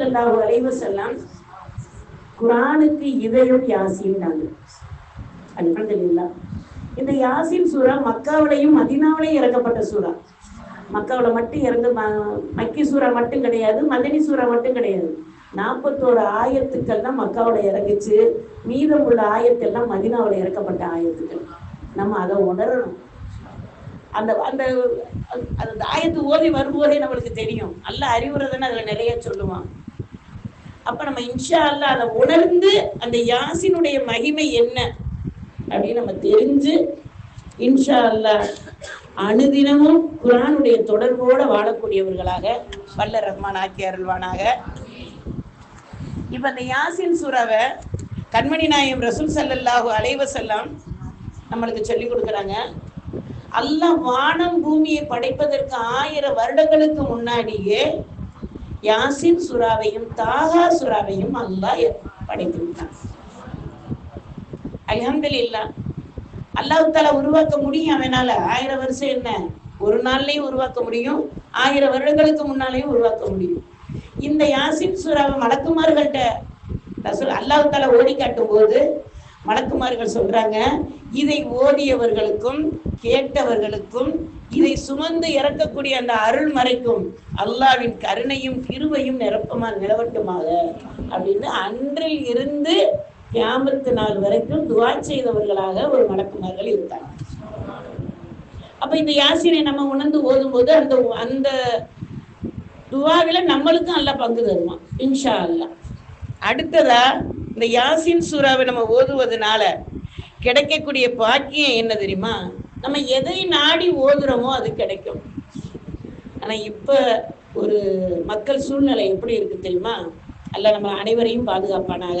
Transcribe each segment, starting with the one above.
ஸல்லல்லாஹு அலைஹி வஸல்லம் குரானுக்கு இதயம் யாசின்னாங்க அல்ஹம்துலில்லாஹ் இந்த யாசின் சூரா மக்காவிலையும் மதினாவிலையும் இறக்கப்பட்ட சூரா மக்காவில் மட்டும் இறங்க ம- மக்கி சூறா மட்டும் கிடையாது மதனி சூறா மட்டும் கிடையாது. நாற்பத்தோரு ஆயத்துக்கள் தான் மக்காவில் இறங்குச்சு. மீதம் உள்ள ஆயத்தெல்லாம் மதினாவில் இறக்கப்பட்ட ஆயத்துக்கள். நம்ம அதை உணரணும். அந்த அந்த அந்த ஆயத்து ஓதி வரும்போதே நம்மளுக்கு தெரியும். நல்ல அறிவுரை தானே அதில் நிறைய சொல்லுவான். அப்ப நம்ம இன்ஷா அல்லாஹ் அதை உணர்ந்து அந்த யாசினுடைய மகிமை என்ன அப்படின்னு நம்ம தெரிஞ்சு இன்ஷா அல்லாஹ் அனுதினமும் குரானுடைய தொடர்போட வாழக்கூடியவர்களாக வல்ல ரஹ்மான் ஆக்கி அருள்வானாக. இப்ப அந்த யாசின் சுறாவை கண்மணி நாயம் ரசூல் சல்லல்லாஹு அலைவசல்லாம் நம்மளுக்கு சொல்லி கொடுக்குறாங்க. அல்லாஹ் வானம் பூமியை படைப்பதற்கு ஆயிரம் வருடங்களுக்கு முன்னாடியே யாசின் சுறாவையும் தாகா சுறாவையும் அல்லாஹ் படைத்து விட்டான் அல்ஹம்துலில்லாஹ் அல்லாஹ் தாலா உருவாக்க முடியும் அவனால. ஆயிரம் வருஷம் என்ன? ஒரு நாள்லயும் உருவாக்க முடியும். ஆயிரம் வருடங்களுக்கு முன்னாலேயும் உருவாக்க முடியும். இந்த யாசின் சுறாவை மலக்குமார்கள்ட்ட ரசூல் அல்லாஹ் ஓடி காட்டும் போது மலக்குமார்கள் சொல்றாங்க இதை ஓடியவர்களுக்கும் கேட்டவர்களுக்கும் இதை சுமந்து இறக்கக்கூடிய அந்த அருள்மறைக்கும் அல்லாவின் கருணையும் கிருவையும் நிரப்பமா நிலவட்டுமாக அப்படின்னு அன்றில் இருந்து கியாமத்து நாள் வரைக்கும் துவா செய்தவர்களாக ஒரு மணக்குமார்கள் இருந்தாங்க அப்ப இந்த யாசினை நம்ம உணர்ந்து ஓதும் போது அந்த அந்த துவாவில நம்மளுக்கும் நல்லா பங்கு தருவான் இன்ஷா அல்லாஹ் அடுத்ததா இந்த யாசின் சூறாவை நம்ம ஓதுவதனால கிடைக்கக்கூடிய பாக்கியம் என்ன தெரியுமா? நம்ம எதை நாடி ஓதுறோமோ அது கிடைக்கும். ஆனா இப்ப ஒரு மக்கள் சூழ்நிலை எப்படி இருக்கு தெரியுமா? அல்ல நம்ம அனைவரையும் பாதுகாப்பானாக.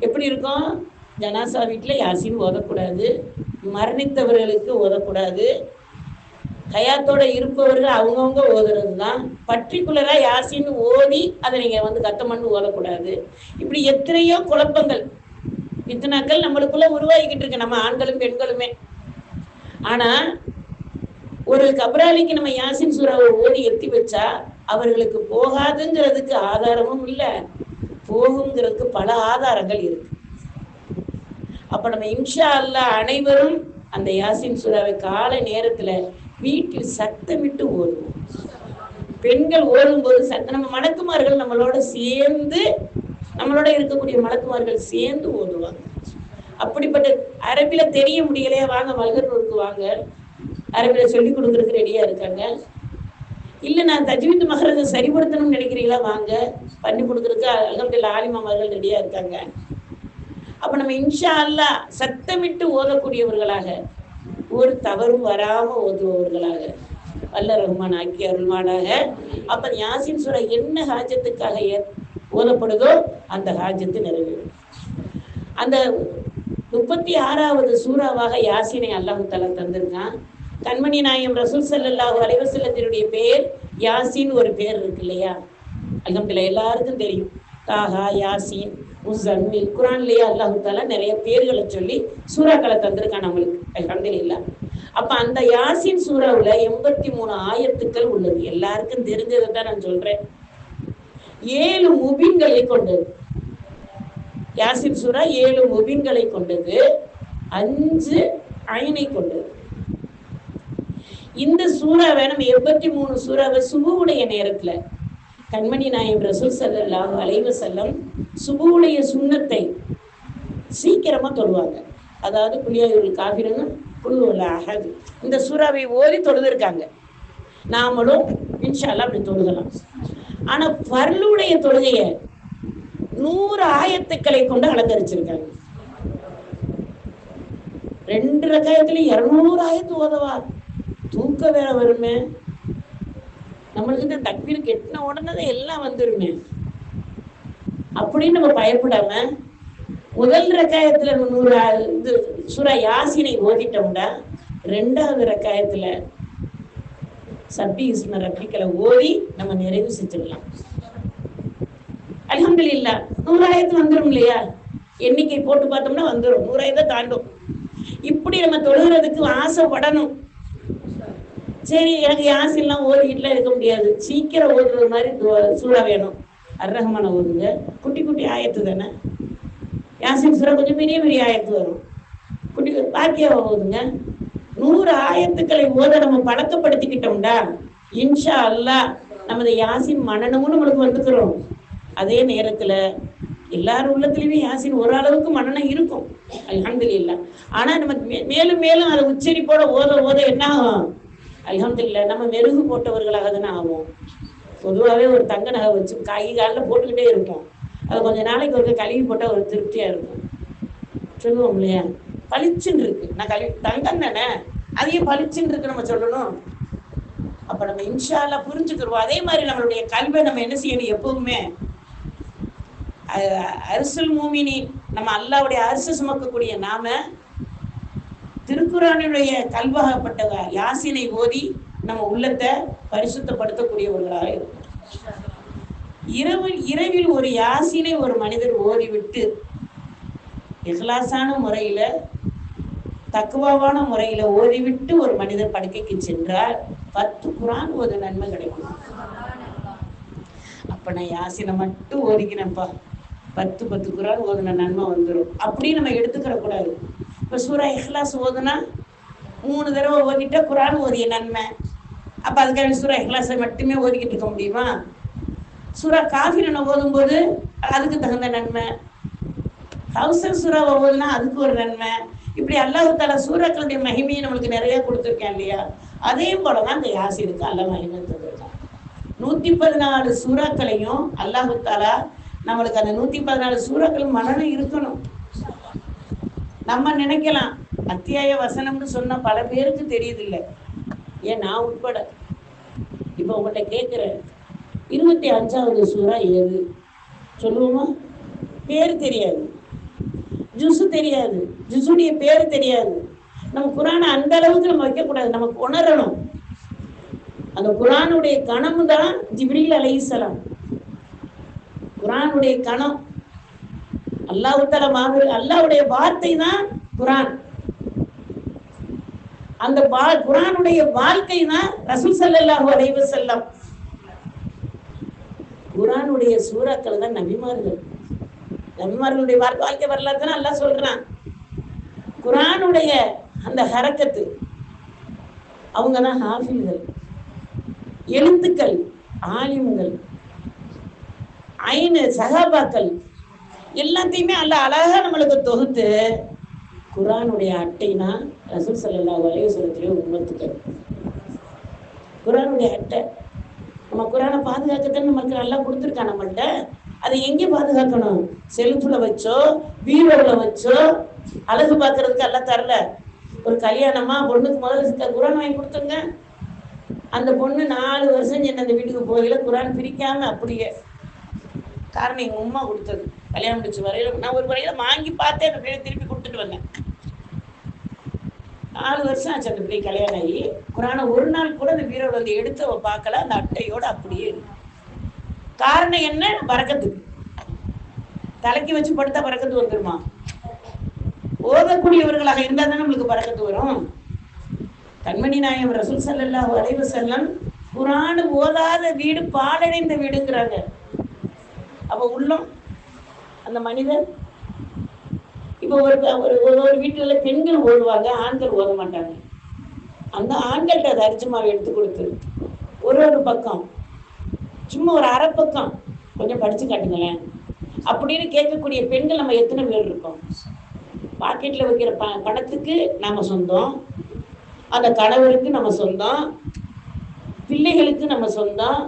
எப்படி இருக்கும்? ஜனாசா வீட்டில் யாசின் ஓதக்கூடாது. மரணித்தவர்களுக்கு ஓதக்கூடாது. கயாத்தோட இருப்பவர்கள் அவங்கவுங்க ஓதுறது தான் பர்டிகுலரா யாசின்னு ஓதி அதை நீங்க வந்து கத்தமண்ணு ஓதக்கூடாது. இப்படி எத்தனையோ குழப்பங்கள். இத்தனாக்கள் நம்மளுக்குள்ள உருவாகிக்கிட்டு இருக்கு. நம்ம ஆண்களும் பெண்களுமே. ஆனா ஒரு கபராலிக்கு நம்ம யாசின் சூறாவை ஓதி எத்தி வச்சா அவர்களுக்கு போகாதுங்கிறதுக்கு ஆதாரமும் இல்லை. போகுங்கிறதுக்கு பல ஆதாரங்கள் இருக்கு. அப்ப நம்ம இன்ஷா அல்லாஹ் அனைவரும் அந்த யாசின் சூறாவை காலை நேரத்துல வீட்டில் சத்தமிட்டு ஓதுவோம் பெண்கள் ஓடும்போது சத்த நம்ம மலக்குமார்கள் நம்மளோட சேர்ந்து நம்மளோட இருக்கக்கூடிய மலக்குமார்கள் சேர்ந்து ஓதுவாங்க அப்படிப்பட்ட அரபில தெரிய முடியலையா? வாங்க மல்கர்னூருக்கு வாங்க. அரபில சொல்லி கொடுக்கறதுக்கு ரெடியா இருக்காங்க. இல்ல நான் தஜ்வீத் மகரஜை சரிப்படுத்தணும்னு நினைக்கிறீங்களா? வாங்க பண்ணி கொடுக்கறதுக்கு அலமதுல்ல ஆலிமாமார்கள் ரெடியா இருக்காங்க. அப்ப நம்ம இன்ஷா அல்லாஹ் சத்தமிட்டு ஓதக்கூடியவர்களாக ஒரு தவறும் வராம ஓதுபவர்களாக வல்ல ரஹ்மான் ஆக்கி அருள்வானாக. அப்ப யாசின் சுரா என்ன ஹாஜத்துக்காக ஏ- ஓதப்படுதோ அந்த ஹாஜத்து நிறைவேறும். அந்த முப்பத்தி ஆறாவது சூறாவாக யாசினை அல்லாஹு தலா தந்திருக்கான். கண்மணி நாயம் ரசூல் சல்லாஹூ அலைவசல்லத்தினுடைய பேர் யாசின் ஒரு பேர் இருக்கு இல்லையா? அல்ஹம்துலில்லாஹ் எல்லாருக்கும் தெரியும். தாஹா யாசின் முசம்மில் குரான்லயே அல்லாஹு தாலா நிறைய பேர்களை சொல்லி சூறாக்களை தந்திருக்கான் அவங்களுக்கு. அல்ஹம்துலில்லாஹ். அப்ப அந்த யாசின் சூறாவுல எண்பத்தி மூணு ஆயத்துக்கள் உள்ளது. எல்லாருக்கும் தெரிஞ்சதை தான் நான் சொல்றேன். ஏழு முபின்களை கொண்டது. யாசின் சூரா ஏழு முபின்களை கொண்டது அஞ்சு அயனை கொண்டது. இந்த சூறாவை நம்ம எண்பத்தி மூணு சூறாவை சுபுவுடைய நேரத்துல. கண்மணி நாயம் ரசூல் சல்லாஹ் அலைவ செல்லம் சுபுவுடைய சுண்ணத்தை சீக்கிரமா தொழுவாங்க. அதாவது புளியாயூர் காபிரங்க புழுவுல அஹது. இந்த சூறாவை ஓதி தொழுதுருக்காங்க. நாமளும் இன்ஷால்லாம் அப்படி தொழுதலாம் ஆனா பர்லுடைய தொழுகைய நூறு ஆயத்துக்களை கொண்டு அலங்கரிச்சிருக்காங்க ரெண்டு ரகாயத்துல இருநூறு ஆயத்து ஓதவா? தூக்க வேற வருமே. நம்மளுக்கு இந்த தக்பீர் கெட்டின உடனே எல்லாம் வந்துருமே. அப்படின்னு நம்ம பயப்படாம முதல் ரக்காயத்துல நூறு ஆ- இது சூரா யாசினை ஓதிட்டோம்னா ரெண்டாவது ரக்காயத்துல சப்பி இஸ்ம ரப்பிக்களை ஓதி நம்ம நிறைவு செஞ்சிடலாம். அல்ஹம்துலில்லாஹ் நூறாயிரத்து வந்துரும் இல்லையா? எண்ணிக்கை போட்டு பார்த்தோம்னா வந்துடும் நூறாயிரத்தை தாண்டும். இப்படி நம்ம தொழுகிறதுக்கு ஆசைப்படணும். சரி எனக்கு யாசிலாம் ஓடிக்கிட்டுலாம் இருக்க முடியாது. சீக்கிரம் ஓடுற மாதிரி சூழ வேணும். அர்ரகமான ஓதுங்க. குட்டி குட்டி ஆயத்து தானே? யாசின் சுரா கொஞ்சம் பெரிய பெரிய ஆயத்து வரும். குட்டி பாக்கியாவை ஓதுங்க. நூறு ஆயத்துக்களை ஓத நம்ம பழக்கப்படுத்திக்கிட்டோம்டா. இன்ஷா அல்லாஹ் நமது யாசின் மனநமும் நம்மளுக்கு வந்துக்கிறோம். அதே நேரத்துல எல்லார் உள்ளத்துலயுமே யாசின் ஓரளவுக்கு மனநம் இருக்கும். அல்ஹம்துலில்லாஹ் ஆனா நம்ம மே- மேலும் மேலும் அதை உச்சரிப்போட ஓத ஓத என்ன ஆகும்? அல்ஹம்துலில்லாஹ் நம்ம மெருகு போட்டவர்களாக தானே ஆகும் பொதுவாகவே ஒரு தங்க நகை வச்சு கை காலில் போட்டுக்கிட்டே இருப்போம். அது கொஞ்ச நாளைக்கு ஒரு கழுவி போட்டால் ஒரு திருப்தியா இருக்கும். சொல்லுவோம் இல்லையா? பளிச்சுன்னு இருக்கு. நான் கழுவி தங்கம் தானே? அதையும் பளிச்சுன்னு இருக்கு நம்ம சொல்லணும். அப்ப நம்ம இன்ஷால்லா புரிஞ்சுக்கிறோம் அதே மாதிரி நம்மளுடைய கல்வை நம்ம என்ன செய்யணும் எப்பவுமே? அரசுல் மூமினி நம்ம அல்லாவுடைய அரசு சுமக்கக்கூடிய நாம திருக்குறானுடைய கல்வாகப்பட்ட யாசினை ஓதி நம்ம உள்ளத்தை பரிசுத்தப்படுத்தக்கூடியவர்களாக இருக்கும் இரவில் இரவில் ஒரு யாசினை ஒரு மனிதர் ஓதிவிட்டு இஹ்லாசான முறையில தக்குவாவான முறையில ஓதிவிட்டு ஒரு மனிதர் படுக்கைக்கு சென்றால் பத்து குரான் ஒரு நன்மை கிடைக்கும். அப்ப நான் யாசினை மட்டும் ஓதிக்கிறேன்ப்பா. பத்து பத்து குரான் ஓதுன நன்மை வந்துடும் அப்படி நம்ம எடுத்துக்கிற கூடாது. இப்போ சூரா இஹ்லாஸ் ஓதுனா மூணு தடவை ஓதிட்டா குரான் ஓதிய நன்மை. அப்போ அதுக்காக சூரா இஹ்லாஸை மட்டுமே ஓதிக்கிட்டு இருக்க முடியுமா? சூரா காஃபிரனை ஓதும்போது அதுக்கு தகுந்த நன்மை. கௌசர் சூறாவை ஓதுனா அதுக்கு ஒரு நன்மை. இப்படி அல்லாஹு தாலா சூறாக்களுடைய மகிமையை நம்மளுக்கு நிறைய கொடுத்துருக்கேன் இல்லையா? அதே போலதான் இந்த யாசிருக்கு அல்ல மகிமை தந்திருக்கான். நூத்தி பதினாலு சூறாக்களையும் அல்லாஹு தாலா நம்மளுக்கு அந்த நூத்தி பதினாலு சூறாக்கள் மனநம் இருக்கணும். நம்ம நினைக்கலாம் அத்தியாய வசனம்னு சொன்ன பல பேருக்கு தெரியுது இல்லை ஏன் நான் உட்பட? இப்போ உங்கள்கிட்ட கேட்குறேன் இருபத்தி அஞ்சாவது சூறா ஏது? சொல்லுவோமா? பேர் தெரியாது. ஜுசு தெரியாது. ஜுசுடைய பேர் தெரியாது. நம்ம குரானை அந்த அளவுக்கு நம்ம வைக்கக்கூடாது. நமக்கு உணரணும். அந்த குரானுடைய கணம் தான் ஜிப்ரில் அலைசலாம் குரானுடைய கணம். அல்லாஹ் தஆலா அல்லாவுடைய அல்லாஹ்வுடைய வார்த்தை தான் குரான். அந்த குரானுடைய வாழ்க்கை தான் ரசூல் ஸல்லல்லாஹு அலைஹி செல்லம் குரானுடைய சூறாக்கள் தான் நபிமார்கள். நபிமார்களுடைய வாழ்க்கை வாழ்க்கை வரலாறு தான் சொல்றான். குரானுடைய அந்த ஹரக்கத்து அவங்க தான் ஹாஃபில்கள். எழுத்துக்கள் ஆலிம்கள். ஐனு சகாபாக்கள் எல்லாத்தையுமே அல்ல அழகா நம்மளுக்கு தொகுத்து குரானுடைய அட்டைனா ரசூல் சல்லா அலைஹி வஸல்லத்திலே குரானுடைய அட்டை. நம்ம குரானை பாதுகாக்கத்தான் நமக்கு நல்லா கொடுத்துருக்கான் நம்மள்ட்ட? அதை எங்கே பாதுகாக்கணும்? செல்ஃபில் வச்சோ பீரோல வச்சோ? அழகு பார்க்கறதுக்கு எல்லாம் தரல. ஒரு கல்யாணமா பொண்ணுக்கு முதல்ல குரான் வாங்கி கொடுத்துங்க அந்த பொண்ணு நாலு வருஷம் என்ன அந்த வீட்டுக்கு போகல குரான் பிரிக்காம அப்படியே காரணம் எங்கள் உம்மா கொடுத்தது. கல்யாணம் முடிச்சு வரையில நான் ஒரு வரையில வாங்கி பார்த்தேன் அந்த பிள்ளைய திருப்பி கொடுத்துட்டு வந்தேன். நாலு வருஷம் ஆச்சு அந்த பிள்ளை கல்யாணம் ஆகி. குரானை ஒரு நாள் கூட அந்த வீரோட வந்து எடுத்து அவ பார்க்கல. அந்த அட்டையோட அப்படியே இருக்கு. காரணம் என்ன? பறக்கத்துக்கு. தலைக்கு வச்சு படுத்தா பறக்கத்து வந்துருமா? ஓதக்கூடியவர்களாக இருந்தால் தான் நம்மளுக்கு பறக்கத்து வரும். கண்மணி நாயம் ரசூல் செல்லல்லா வரைவு செல்லம் குரான் ஓதாத வீடு பாலடைந்த வீடுங்கிறாங்க. அப்ப உள்ளம் அந்த மனிதன் இப்போ ஒரு ஒரு ஒரு- ஒரு வீட்டுல பெண்கள் ஓடுவாங்க ஆண்கள் ஓத மாட்டாங்க. அந்த ஆண்கள்கிட்ட அதை அரிச்சமாவை எடுத்து கொடுத்து ஒரு ஒரு பக்கம் சும்மா ஒரு அரை பக்கம் கொஞ்சம் படிச்சு காட்டுங்களேன் அப்படின்னு கேட்கக்கூடிய பெண்கள் நம்ம எத்தனை பேர் இருக்கோம்? பாக்கெட்ல வைக்கிற ப பணத்துக்கு நம்ம சொந்தம் அந்த கணவருக்கு நம்ம சொந்தம் பிள்ளைகளுக்கு நம்ம சொந்தம்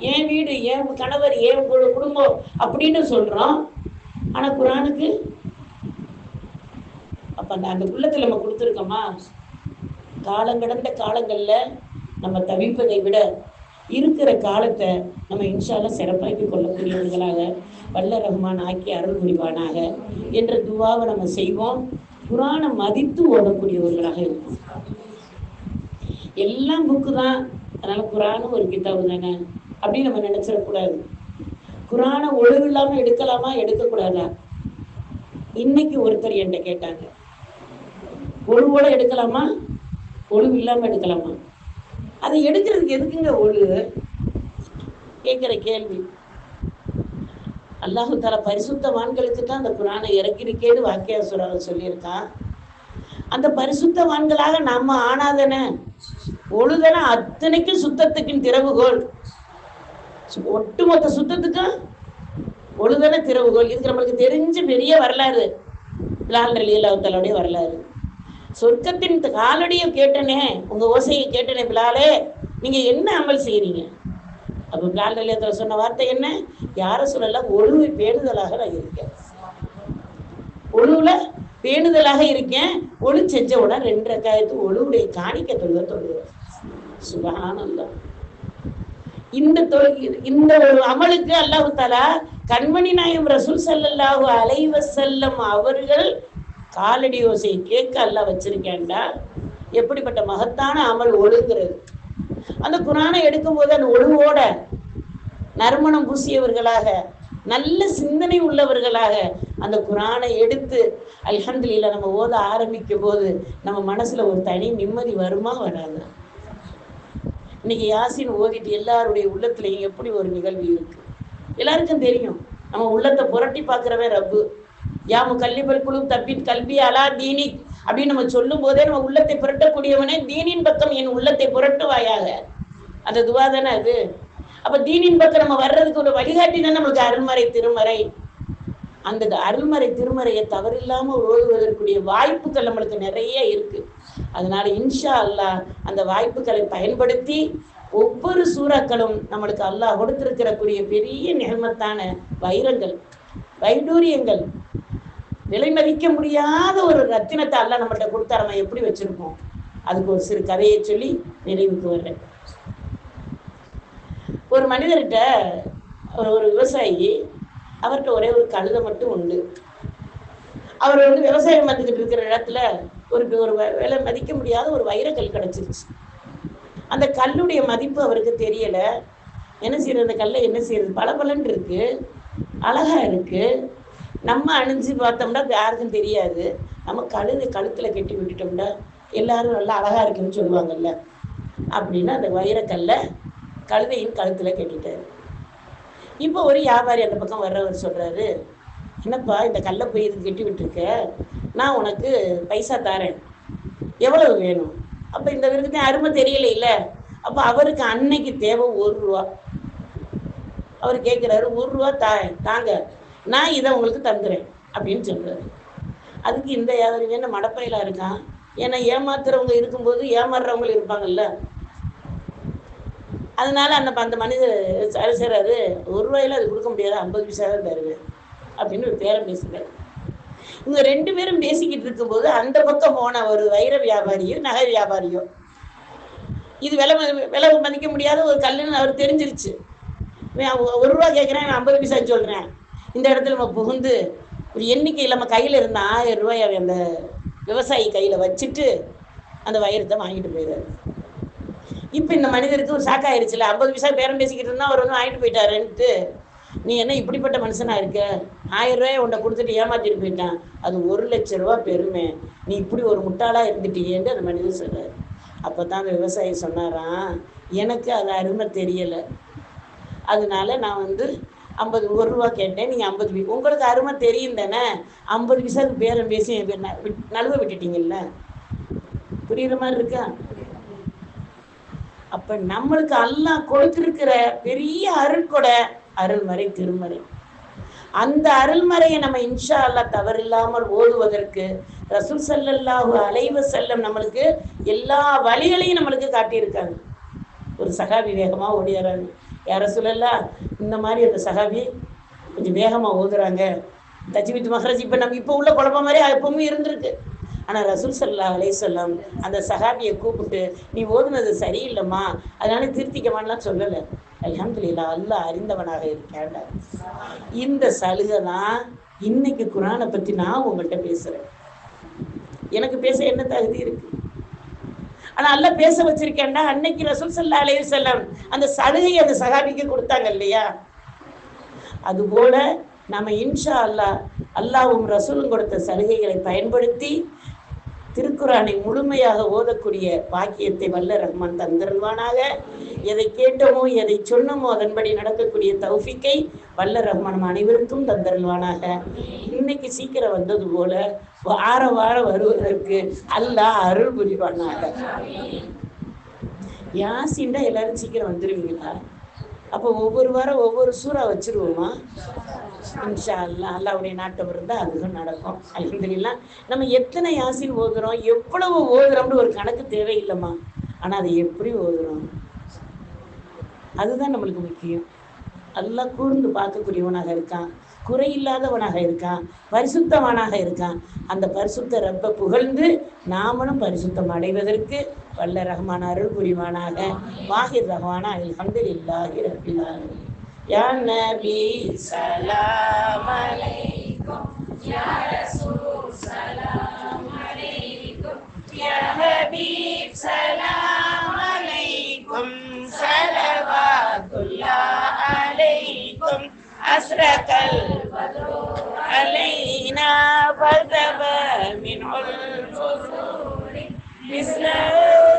என் வீடு என் கணவர் என் குடும்பம் அப்படின்னு சொல்றோம். ஆனா குரானுக்கு அப்ப அந்த அந்த உள்ளத்துல நம்ம கொடுத்துருக்கோமா? காலங்கடந்த காலங்கள்ல நம்ம தவிப்பதை விட இருக்கிற காலத்தை நம்ம இன்ஷால்ல சிறப்பாக்கி கொள்ளக்கூடியவர்களாக வல்ல ரஹ்மான் ஆக்கி அருள் புரிவானாக என்ற துவாவை நம்ம செய்வோம். குரானை மதித்து ஓடக்கூடியவர்களாக இருக்கும் எல்லாம் புக்கு தான் அதனால குரானும் ஒரு கிதாபு தானே அப்படின்னு நம்ம நினைச்சிடக்கூடாது குரானை ஒழுங்கு இல்லாம எடுக்கலாமா? எடுக்கக்கூடாதா? இன்னைக்கு ஒருத்தர் என்கிட்ட கேட்டாங்க. ஒழுங்கோட எடுக்கலாமா? ஒழுங்கு இல்லாம எடுக்கலாமா? அதை எடுக்கிறதுக்கு எதுக்குங்க ஒழு? கேட்குற கேள்வி. அல்லாஹு பரிசுத்த பரிசுத்தவான்களுக்கு தான் அந்த குரானை இறக்கிருக்கேன்னு வாக்கியா சுராவை சொல்லியிருக்கான். அந்த பரிசுத்தவான்களாக நம்ம ஆனாதன? ஒழுதன அத்தனைக்கும் சுத்தத்துக்கும் திறவுகோல் ஒட்டுமொத்த சுத்தத்துக்கும் ஒழுதன திறவுகோல் இதுக்கு நம்மளுக்கு தெரிஞ்ச பெரிய வரலாறு. பிலால் லீலாவத்தலோடைய வரலாறு. சொர்க்கத்தின் காலடியை கேட்டனே உங்க ஓசையை கேட்டனே பிலாலே நீங்க என்ன அமல் செய்யறீங்க அப்ப பிலால் அலி சொன்ன வார்த்தை என்ன? யார சொல்லலாம்? ஒழுவை பேணுதலாக நான் இருக்கேன். ஒழுவுல பேணுதலாக இருக்கேன். ஒழு செஞ்ச உடனே ரெண்டு ரக்காயத்து ஒழுவுடைய காணிக்க தொழுவ தொழுகிறேன். சுபஹானல்லாஹ் இந்த இந்த ஒரு அமலுக்கு அல்லாஹு தாலா கண்மணி நாயம் ரசூல் சல்லாஹு அலைவ செல்லம் அவர்கள் காலடி ஓசை கேட்க அல்லாஹ் வச்சிருக்கேன்டா. எப்படிப்பட்ட மகத்தான அமல் ஒழுங்குறது. அந்த குரானை எடுக்கும்போது அந்த ஒழுவோட நறுமணம் பூசியவர்களாக நல்ல சிந்தனை உள்ளவர்களாக அந்த குரானை எடுத்து அல்ஹந்தில நம்ம ஓத ஆரம்பிக்கும் போது நம்ம மனசுல ஒரு தனி நிம்மதி வருமா வராது. இன்னைக்கு யாசின் ஓதிட்டு எல்லாருடைய உள்ளத்துலயும் எப்படி ஒரு நிகழ்வு இருக்கு? எல்லாருக்கும் தெரியும். நம்ம உள்ளத்தை புரட்டி பார்க்கிறவன் ரப்பு. யாமு கல்லிபல் குழு தப்பின் கல்வி அலா தீனி. அப்படின்னு நம்ம சொல்லும் போதே நம்ம உள்ளத்தை புரட்டக்கூடியவனே தீனின் பக்கம் என் உள்ளத்தை புரட்டுவாயாக. அந்த துவா தானே அது? அப்ப தீனின் பக்கம் நம்ம வர்றதுக்கு ஒரு வழிகாட்டி தான் நம்மளுக்கு அருண்மறை திருமறை. அந்த அருள்மறை திருமறையை தவறில்லாம ஓதுவதற்குரிய வாய்ப்புகள் நம்மளுக்கு நிறைய இருக்கு. அதனால இன்ஷா அல்லாஹ் அந்த வாய்ப்புகளை பயன்படுத்தி ஒவ்வொரு சூறாக்களும் நம்மளுக்கு அல்லாஹ் கொடுத்திருக்கிறக்கூடிய பெரிய நிகழ்மத்தான வைரங்கள் வைடூரியங்கள். விலை மதிக்க முடியாத ஒரு ரத்தினத்தை அல்லாஹ் நம்மகிட்ட கொடுத்தா நம்ம எப்படி வச்சிருப்போம்? அதுக்கு ஒரு சிறு கதையை சொல்லி நிறைவுக்கு வர்றேன். ஒரு மனிதர்கிட்ட ஒரு ஒரு விவசாயி அவர்கிட்ட ஒரே ஒரு கழுதை மட்டும் உண்டு. அவர் வந்து விவசாயம் பார்த்துக்கிட்டு இருக்கிற இடத்துல ஒரு ஒரு வ- விலை மதிக்க முடியாத ஒரு வைரக்கல் கிடைச்சிருச்சு. அந்த கல்லுடைய மதிப்பு அவருக்கு தெரியல. என்ன செய்யறது? அந்த கல்லை என்ன செய்யறது? பளபளன்னு இருக்கு. அழகா இருக்கு. நம்ம அணிஞ்சு பார்த்தோம்னா யாருக்கும் தெரியாது. நம்ம கழுதை கழுத்துல கட்டி விட்டுட்டோம்னா எல்லாரும் நல்லா அழகா இருக்குன்னு சொல்லுவாங்கல்ல. அப்படின்னு அந்த வைரக்கல்லை கழுதையின் கழுத்துல கட்டிட்டாரு. இப்போ ஒரு வியாபாரி அந்த பக்கம் வர்றவர் சொல்கிறாரு என்னப்பா இந்த கல்லை போய் இது கட்டி விட்டுருக்க? நான் உனக்கு பைசா தரேன். எவ்வளவு வேணும்? அப்போ இந்த விருதுக்கு அருமை தெரியல இல்லை அப்போ அவருக்கு அன்னைக்கு தேவை ஒரு ரூபா. அவர் கேட்குறாரு ஒரு ரூபா தா தாங்க. நான் இதை உங்களுக்கு தந்துடுறேன் அப்படின்னு சொல்கிறாரு அதுக்கு இந்த வியாபாரி வேணும் மடப்பையில இருக்கான்? ஏன்னா ஏமாத்துறவங்க இருக்கும்போது ஏமாறுறவங்களும் இருப்பாங்கல்ல. அதனால அந்த அந்த மனிதர் சரி ஒரு ரூபாயில அது கொடுக்க முடியாது. ஐம்பது பைசா தான் தருவேன் அப்படின்னு ஒரு பேரம் பேசுகிறார் இவங்க ரெண்டு பேரும் பேசிக்கிட்டு இருக்கும்போது அந்த பக்கம் போன ஒரு வைர வியாபாரியும் நகை வியாபாரியும் இது விலை விலை மதிக்க முடியாத ஒரு கல்லுன்னு அவர் தெரிஞ்சிருச்சு. ஒரு ரூபா கேட்குறேன் ஐம்பது பைசா சொல்கிறேன் இந்த இடத்துல நம்ம புகுந்து ஒரு எண்ணிக்கையில் நம்ம கையில் இருந்த ஆயிரம் ரூபாய் அந்த விவசாயி கையில் வச்சுட்டு அந்த வைரத்தை வாங்கிட்டு போயிடுறாரு. இப்போ இந்த மனிதருக்கு ஒரு சாக்காயிருச்சுல ஐம்பது பைசா பேரம் பேசிக்கிட்டு இருந்தா அவர் வந்து வாங்கிட்டு போயிட்டாருன்ட்டு. நீ என்ன இப்படிப்பட்ட மனுஷனா இருக்க? ஆயிரம் ரூபாய் உன்னை கொடுத்துட்டு ஏமாத்திட்டு போயிட்டான். அது ஒரு லட்ச ரூபா பெருமை. நீ இப்படி ஒரு முட்டாளா இருந்துட்டியேன்னு அந்த மனிதர் சொல்றாரு. அப்பதான் அந்த விவசாயி சொன்னாராம் எனக்கு அது அருமை தெரியலை. அதனால நான் வந்து ஐம்பது ஒரு ரூபா கேட்டேன். நீங்கள் ஐம்பது பி உங்களுக்கு அருமை தெரியும் தானே? ஐம்பது பைசாவுக்கு பேரம் பேசி பேர் ந- விட்- நழுவ விட்டுட்டீங்கல்ல? புரியுற மாதிரி இருக்கா? அப்ப நம்மளுக்கு அல்லாஹ் கொடுத்திருக்கிற பெரிய அருள்கொடை அருள்மறை திருமறை. அந்த அருள்மறையை நம்ம இன்ஷா அல்லாஹ் தவறில்லாமல் ஓதுவதற்கு ரசூல் சல்லல்லாஹு அலைவ செல்லம் நம்மளுக்கு எல்லா வழிகளையும் நம்மளுக்கு காட்டியிருக்காங்க. ஒரு சகாபி வேகமாக ஓடிடுறாங்க யார சொல்லலா இந்த மாதிரி அந்த சகாபி கொஞ்சம் வேகமாக ஓதுறாங்க தஜிவித் மஹரஜ் இப்போ நம்ம இப்போ உள்ள குழப்பம் மாதிரி எப்பவுமே இருந்திருக்கு. ஆனா ரசூல் சல்லா அலைஹி சொல்லம் அந்த சகாபியை கூப்பிட்டு நீ ஓதுனது சரியில்லைம்மா. அதனால திருத்திக்கமான்லாம் சொல்லலை. அலமதுல்லா அல்லாஹ் அறிந்தவனாக இருக்கேன். இந்த சலுகை தான் இன்னைக்கு குரானை பத்தி நான் உங்கள்கிட்ட பேசுறேன். எனக்கு பேச என்ன தகுதி இருக்கு? ஆனா அல்லாஹ் பேச வச்சிருக்கேன்டா. அன்னைக்கு ரசூல் சல்லா அலே செல்லம் அந்த சலுகையை அந்த சகாபிக்கு கொடுத்தாங்க இல்லையா? அதுபோல நம்ம இன்ஷா அல்லாஹ் அல்லாவும் ரசூலும் கொடுத்த சலுகைகளை பயன்படுத்தி திருக்குறானை முழுமையாக ஓதக்கூடிய பாக்கியத்தை வல்ல ரஹ்மான் தந்தருள்வானாக எதை கேட்டோமோ எதை சொன்னோமோ அதன்படி நடக்கக்கூடிய தௌஃபிக்கை வல்ல ரஹ்மான் அனைவருக்கும் தந்தருள்வானாக இன்னைக்கு சீக்கிரம் வந்தது போல வார வாரம் வருவதற்கு அல்லாஹ் அருள் புரிவானாக. யாசின்டா எல்லாரும் சீக்கிரம் வந்துருவீங்களா? அப்போ ஒவ்வொரு வாரம் ஒவ்வொரு சூறா வச்சிருவோமா? இன்ஷா அல்லா அல்லாவுடைய நாட்டம் இருந்தால் அதுவும் நடக்கும். அல்ஹம்துலில்லாஹ் நம்ம எத்தனை யாசின் ஓதுறோம்? எவ்வளவு ஓதுறோம்னு ஒரு கணக்கு தேவையில்லைம்மா. ஆனால் அதை எப்படி ஓதுறோம்? அதுதான் நம்மளுக்கு முக்கியம். எல்லாம் கூர்ந்து பார்க்கக்கூடியவனாக இருக்கான். குறையில்லாதவனாக இருக்கான். பரிசுத்தவனாக இருக்கான். அந்த பரிசுத்த ரப்ப புகழ்ந்து நாமளும் பரிசுத்தம் அடைவதற்கு வல்ல ரஹ்மான் அருள் புரிவானாக. மாஹிர் ரஹ்மானா அல்ஹம்துலில்லாஹி ரப்பில் ஆலமீன். யா நபி சலாம் அலைக்கும் யா ரசூல் அலைக்கும் யா ஹபீப்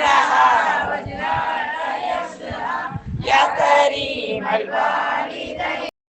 مرها وجهك يسرى يا كريم الباب